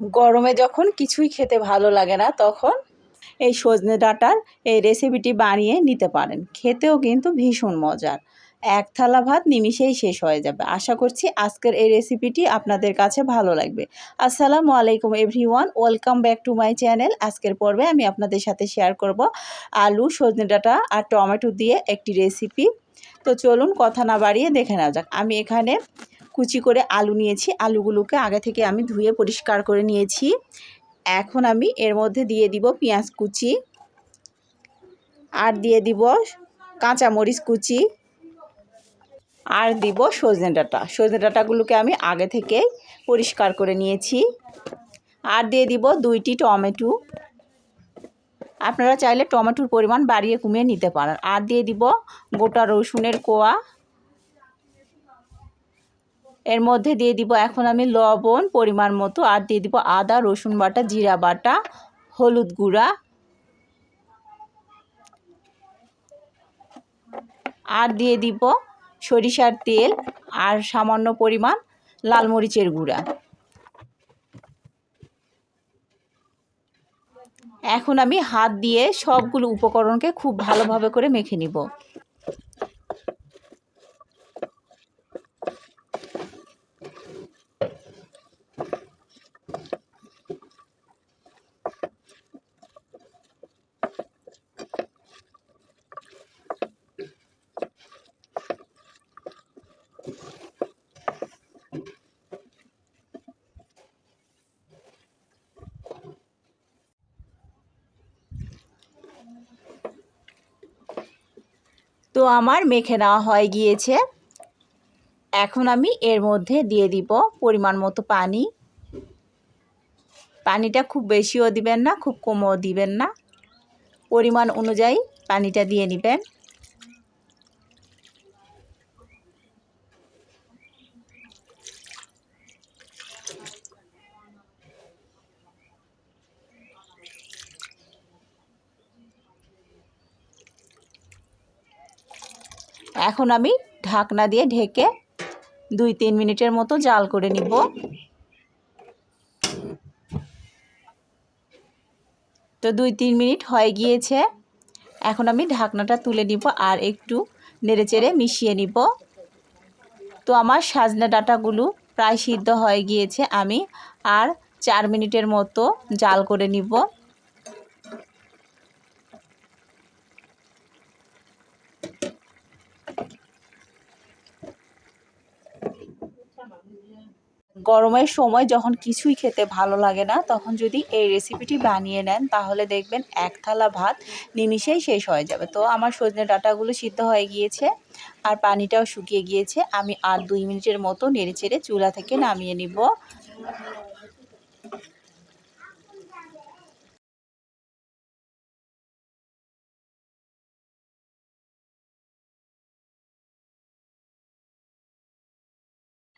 গরমে যখন কিছুই খেতে ভালো লাগে না, তখন এই সজনে ডাঁটার এই রেসিপিটি বানিয়ে নিতে পারেন। খেতেও কিন্তু ভীষণ মজার। এক থালা ভাত নিমিষেই শেষ হয়ে যাবে। আশা করছি আজকের এই রেসিপিটি আপনাদের কাছে ভালো লাগবে। আসসালামু আলাইকুম everyone welcome back to my channel আজকের পর্বে আমি আপনাদের সাথে শেয়ার করব আলু, সজনে ডাঁটা আর টমেটো দিয়ে একটি রেসিপি তো চলুন কথা না বাড়িয়ে দেখে নেওয়া যাক। আমি এখানে কুচি করে আলু নিয়েছি। আলুগুলোকে আগে থেকে আমি ধুয়ে পরিষ্কার করে নিয়েছি। এখন আমি এর মধ্যে দিয়ে দিব পেঁয়াজ কুচি আর দিয়ে দিব কাঁচামরিচ কুচি আর দিব সজনে ডাঁটা। সজনে ডাঁটাগুলোকে আমি আগে থেকেই পরিষ্কার করে নিয়েছি। আর দিয়ে দিব দুইটি টমেটো। আপনারা চাইলে টমেটোর পরিমাণ বাড়িয়ে কমিয়ে নিতে পারেন। আর দিয়ে দিব গোটা রসুনের কোয়া। এর মধ্যে দিয়ে দিব এখন আমি লবণ পরিমাণ মতো, আর দিয়ে দিব আদা, রসুন বাটা, জিরা বাটা, হলুদ গুঁড়া। আর দিয়ে দিব সরিষার তেল আর সামান্য পরিমাণ লাল মরিচের গুঁড়া। এখন আমি হাত দিয়ে সবগুলো উপকরণকে খুব ভালোভাবে করে মেখে নিব। তো আমার মেখে নেওয়া হয়ে গিয়েছে। এখন আমি এর মধ্যে দিয়ে দিব পরিমাণ মতো পানি। পানিটা খুব বেশিও দিবেন না, খুব কমও দিবেন না। পরিমাণ অনুযায়ী পানিটা দিয়ে নেবেন। এখন আমি ঢাকনা দিয়ে ঢেকে দুই তিন মিনিটের মতো জাল করে নিব। তো দুই তিন মিনিট হয়ে গিয়েছে। এখন আমি ঢাকনাটা তুলে নিব আর একটু নেড়েচেড়ে মিশিয়ে নিব। তো আমার সাজনা ডাটাগুলো প্রায় সিদ্ধ হয়ে গিয়েছে। আমি আর চার মিনিটের মতো জাল করে নিব। গরমের সময় যখন কিছুই খেতে ভালো লাগে না, তখন যদি এই রেসিপিটি বানিয়ে নেন, তাহলে দেখবেন এক থালা ভাত নিমিশেই শেষ হয়ে যাবে। তো আমার সজনে ডাটাগুলো সিদ্ধ হয়ে গিয়েছে আর পানিটাও শুকিয়ে গিয়েছে। আমি আর দুই মিনিটের মতো নেড়ে চেড়ে চুলা থেকে নামিয়ে নিব।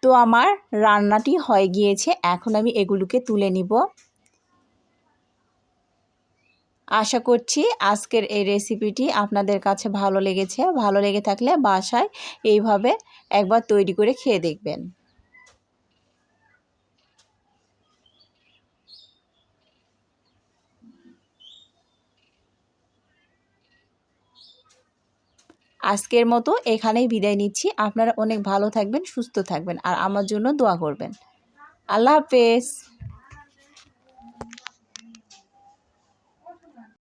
তো আমার রান্নাটি হয়ে গিয়েছে, এখন আমি এগুলোকে তুলে নিব। আশা করছি আজকের এই রেসিপিটি আপনাদের কাছে ভালো লেগেছে। ভালো লেগে থাকলে বাসায় এইভাবে একবার তৈরি করে খেয়ে দেখবেন। আজকের মতো এখানেই বিদায় নিচ্ছি। আপনারা অনেক ভালো থাকবেন, সুস্থ থাকবেন আর আমার জন্য দোয়া করবেন। আল্লাহ হাফেজ।